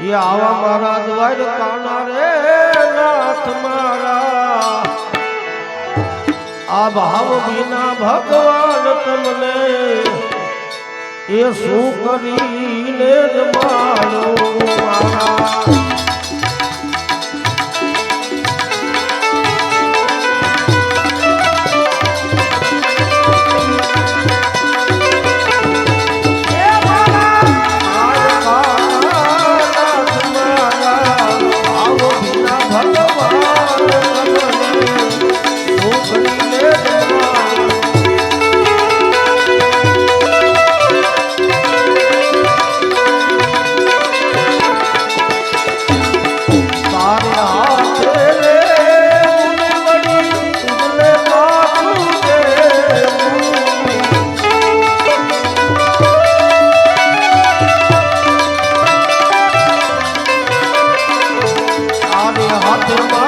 એ આવા મારા દ્વાર કાના રે નાથ મારા. આ ભાવ વિના ભગવાન તમને એ શું કરીને જ મા তোমার